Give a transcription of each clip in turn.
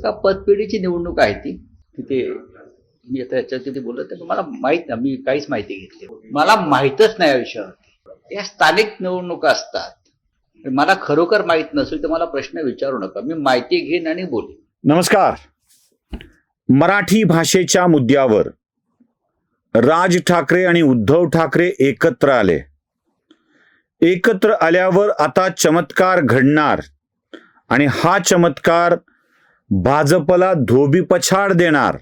एका पदपेढीची निवडणूक आहे ती. तिथे मी आता याच्यात तिथे बोलत आहे मला माहीत नाही मी काहीच माहिती घेतली मला माहीतच नाही या विषयावरती. या स्थानिक निवडणुका असतात. मला खरोखर माहीत नसेल तर मला प्रश्न विचारू नका. मी माहिती घेईन आणि बोलेन. नमस्कार. मराठी भाषेच्या मुद्द्यावर राज ठाकरे आणि उद्धव ठाकरे एकत्र आले. एकत्र आल्यावर आता चमत्कार घडणार आणि हा चमत्कार भाजपला धोबीपछाड देणार.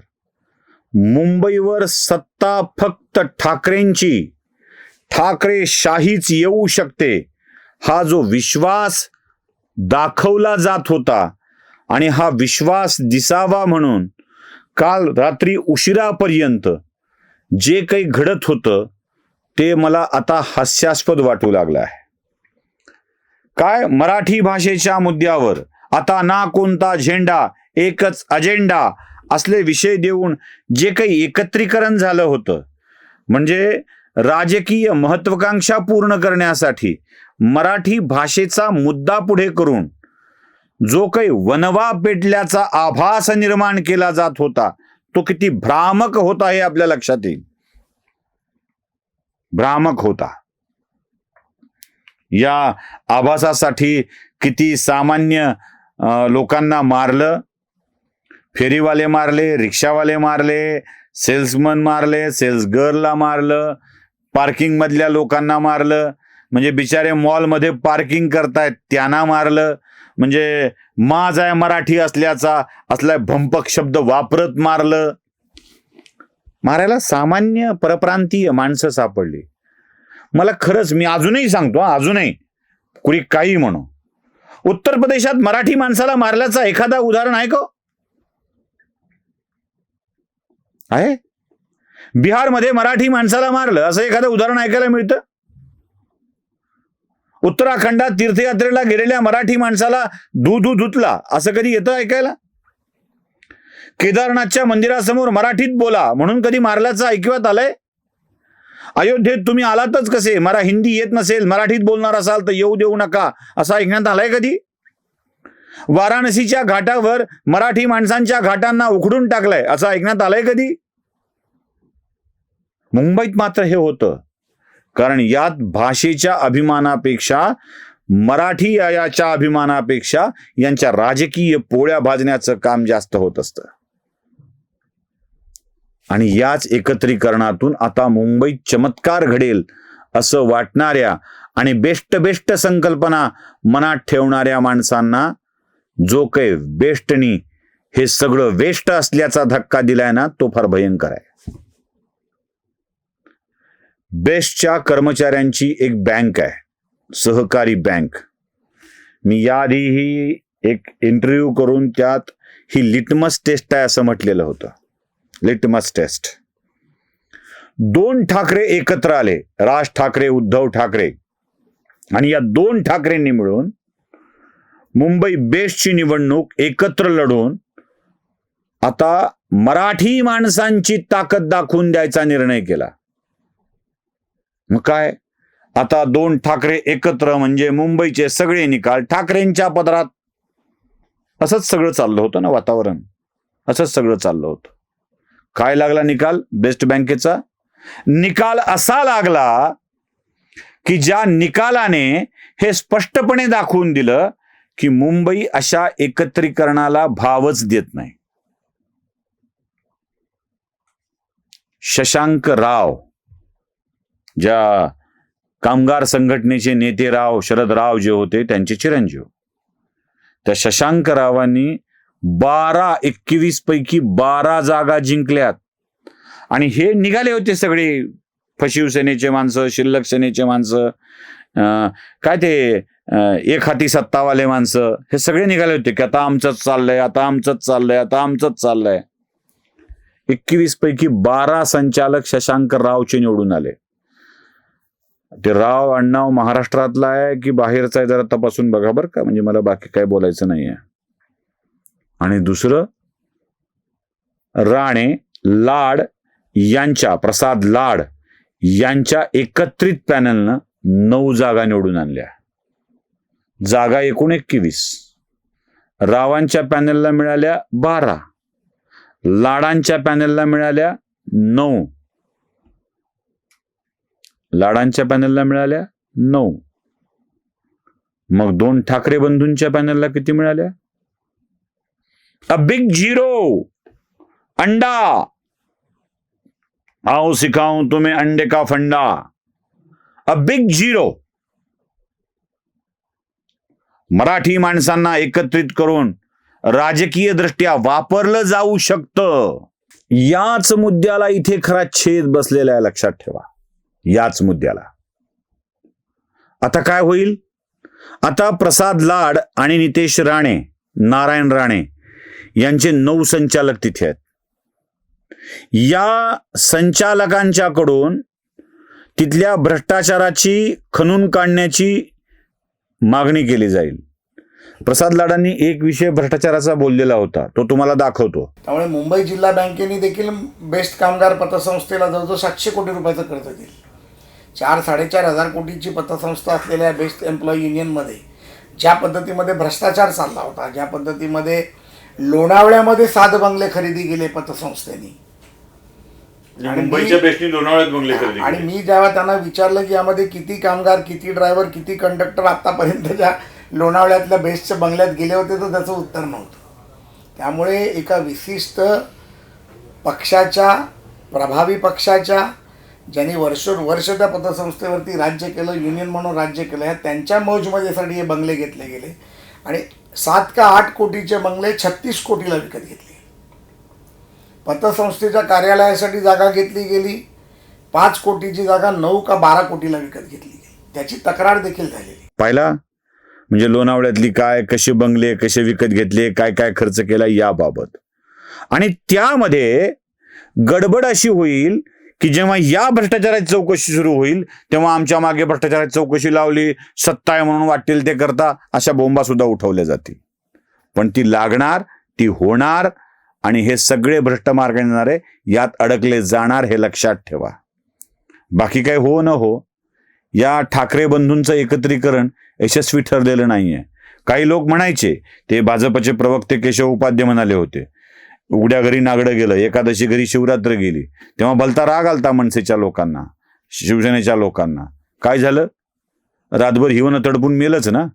मुंबईवर सत्ता फक्त ठाकरेंची. ठाकरे शाहीच येऊ शकते. हा जो विश्वास दाखवला जात होता आणि हा विश्वास दिसावा म्हणून काल रात्री उशिरापर्यंत जे काही घडत होतं ते मला आता हास्यास्पद वाटू लागलं आहे. काय मराठी भाषेच्या मुद्द्यावर आता ना कोणता झेंडा एकच अजेंडा असले विषय देऊन जे काही एकत्रीकरण झालं होतं. म्हणजे राजकीय महत्वाकांक्षा पूर्ण करण्यासाठी मराठी भाषेचा मुद्दा पुढे करून जो काही वनवा पेटल्याचा आभास निर्माण केला जात होता तो किती भ्रामक होता हे आपल्या लक्षात येईल. भ्रामक होता. या आभासासाठी किती सामान्य लोकांना मारलं. फेरीवाले मारले रिक्षावाले मारले सेल्समन मारले सेल्स गर्लला मारलं पार्किंग मधल्या लोकांना मारलं. म्हणजे बिचारे मॉलमध्ये पार्किंग करतायत त्यांना मारलं. म्हणजे माज आहे मराठी असल्याचा असला भंपक शब्द वापरत मारलं. मारायला सामान्य परप्रांतीय माणसं सापडली. मला खरंच मी अजूनही सांगतो अजूनही. कुणी काही म्हणू. उत्तर प्रदेशात मराठी माणसाला मारल्याचा एखादा उदाहरण आहे का? आहे. बिहारमध्ये मराठी माणसाला मारलं असं एखादं उदाहरण ऐकायला मिळतं? उत्तराखंडात तीर्थयात्रेला गेलेल्या मराठी माणसाला धू धू धुतला असं कधी येतं ऐकायला? केदारनाथच्या मंदिरासमोर मराठीत बोला म्हणून कधी मारल्याचं ऐकवत आलंय? अयोध्येत तुम्ही आलातच कसे? मला हिंदी येत नसेल मराठीत बोलणार असाल तर येऊ देऊ नका. असं ऐकण्यात आलंय कधी? वाराणसीच्या घाटावर मराठी माणसांच्या घाटांना उखडून टाकलंय. असं ऐकण्यात आलंय कधी? मुंबईत मात्र हे होतं. कारण यात भाषेच्या अभिमानापेक्षा मराठी याच्या अभिमानापेक्षा यांच्या राजकीय पोळ्या भाजण्याचं काम जास्त होत असतं. आणि याच एकत्रीकरणातून आता मुंबईत चमत्कार घडेल असं वाटणाऱ्या आणि बेस्ट बेस्ट संकल्पना मनात ठेवणाऱ्या माणसांना जो काही बेस्टनी हे सगळं वेस्ट असल्याचा धक्का दिलाय ना तो फार भयंकर आहे. बेस्टच्या कर्मचाऱ्यांची एक बँक आहे सहकारी बँक मी याआधीही एक इंटरव्ह्यू करून त्यात ही लिटमस टेस्ट आहे असं म्हटलेलं होतं. लिटमस टेस्ट दोन ठाकरे एकत्र आले. राज ठाकरे उद्धव ठाकरे. आणि या दोन ठाकरेंनी मिळून मुंबई बेस्टची निवडणूक एकत्र लढून आता मराठी माणसांची ताकद दाखवून द्यायचा निर्णय केला. मग काय? आता दोन ठाकरे एकत्र म्हणजे मुंबईचे सगळे निकाल ठाकरेंच्या पदरात असंच सगळं चाललं होतं ना वातावरण? असंच सगळं चाललं होतं. काय लागला निकाल? बेस्ट बँकेचा? निकाल असा लागला की ज्या निकालाने हे स्पष्टपणे दाखवून दिलं की मुंबई अशा एकत्रीकरणाला भावच देत नाही. शशांक राव ज्या कामगार संघटनेचे नेते राव शरद राव जे होते त्यांचे चिरंजीव. त्या शशांक रावांनी बारा एकवीस पैकी बारा जागा जिंकल्यात. आणि हे निघाले होते सगळे. फशिवसेनेचे माणसं शिल्लक सेनेचे माणसं अं, काय ते एक हाती सत्तावाले माणसं हे सगळे निघाले होते की आता आमचंच चाललंय आता आमचंच चाललंय आता आमचंच चाललंय. एकवीस पैकी बारा संचालक शशांक रावचे निवडून आले. ते राव अण्णाव महाराष्ट्रातला आहे की बाहेरचा आहे जरा तपासून बघा बरं का म्हणजे मला बाकी काय बोलायचं नाही आहे आणि दुसरं राणे लाड यांच्या प्रसाद लाड यांच्या एकत्रित पॅनलनं नऊ जागा निवडून आणल्या. जागा एकूण एकवीस. रावांच्या पॅनलला मिळाल्या बारा. लाडांच्या पॅनलला मिळाल्या नऊ. लाडांच्या पॅनलला मिळाल्या नऊ. मग दोन ठाकरे बंधूंच्या पॅनलला किती मिळाल्या? अ बिग झिरो अंडा. आओ सिखाऊं तुम्हें अंडे का फंडा. अ बिग झिरो मराठी माणसांना एकत्रित करून राजकीय दृष्ट्या वापरलं जाऊ शकतं. याच मुद्द्याला इथे खरा छेद बसलेला आहे लक्षात ठेवा. याच मुद्द्याला. आता काय होईल? आता प्रसाद लाड आणि नितेश राणे नारायण राणे यांचे नऊ संचालक तिथे आहेत. या संचालकांच्याकडून तिथल्या भ्रष्टाचाराची खणून काढण्याची मागणी केली जाईल. प्रसाद लाडांनी एक विषय भ्रष्टाचाराचा बोललेला होता तो तुम्हाला दाखवतो. त्यामुळे मुंबई जिल्हा बँकेने देखील बेस्ट कामगार पतसंस्थेला जवळजवळ सातशे कोटी रुपयाचं कर्ज दिलं चार साडेचार हजार कोटीची पतसंस्था असलेल्या बेस्ट एम्प्लॉई युनियनमध्ये ज्या पद्धतीमध्ये भ्रष्टाचार चालला होता ज्या पद्धतीमध्ये लोणावळ्यामध्ये सात बंगले खरेदी केले पतसंस्थेने. आणि मुंबईच्या मी- बेस्टनी लोणावळ्यात बंगले खरेदी आणि. मी जेव्हा त्यांना विचारलं की यामध्ये किती कामगार किती ड्रायव्हर किती कंडक्टर आत्तापर्यंतच्या लोणावळ्यातल्या बेस्टच्या बंगल्यात गेले होते तर त्याचं उत्तर नव्हतं. त्यामुळे एका विशिष्ट पक्षाच्या प्रभावी पक्षाच्या ज्यांनी वर्ष वर्ष त्या पतसंस्थेवरती राज्य केलं युनियन म्हणून राज्य केलं या त्यांच्या मौजमजेसाठी हे बंगले घेतले गेले. आणि सात का आठ कोटीचे बंगले छत्तीस कोटीला विकत घेतले. पतसंस्थेच्या कार्यालयासाठी जागा घेतली गेली. पाच कोटीची जागा नऊ का बारा कोटीला विकत घेतली गेली. त्याची तक्रार देखील झालेली. पाहिला? म्हणजे लोणावळ्यातली काय कसे बंगले कसे विकत घेतले काय काय खर्च केला याबाबत. आणि त्यामध्ये गडबड अशी होईल की जेव्हा या भ्रष्टाचाराची चौकशी सुरू होईल तेव्हा आमच्या मागे भ्रष्टाचाराची चौकशी लावली सत्ता आहे म्हणून वाटेल ते करता अशा बोंबा सुद्धा उठवल्या जातील. पण ती लागणार ती होणार आणि हे सगळे भ्रष्ट मार्ग येणारे यात अडकले जाणार हे लक्षात ठेवा. बाकी काय हो न हो या ठाकरे बंधूंचं एकत्रीकरण यशस्वी ठरलेलं नाहीये. काही लोक म्हणायचे ते भाजपचे प्रवक्ते केशव उपाध्ये म्हणाले होते उघड्या घरी नागडं गेलं एकादशी घरी शिवरात्र गेली. तेव्हा भलता राग आलता मनसेच्या लोकांना शिवसेनेच्या लोकांना. काय झालं? रातभर हिवनं तडपून मेलच ना?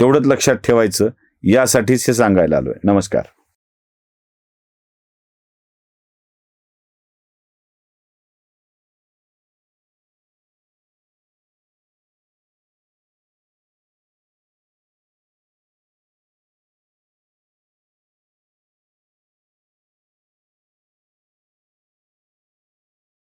तेवढंच लक्षात ठेवायचं. यासाठीच हे सांगायला आलोय. नमस्कार.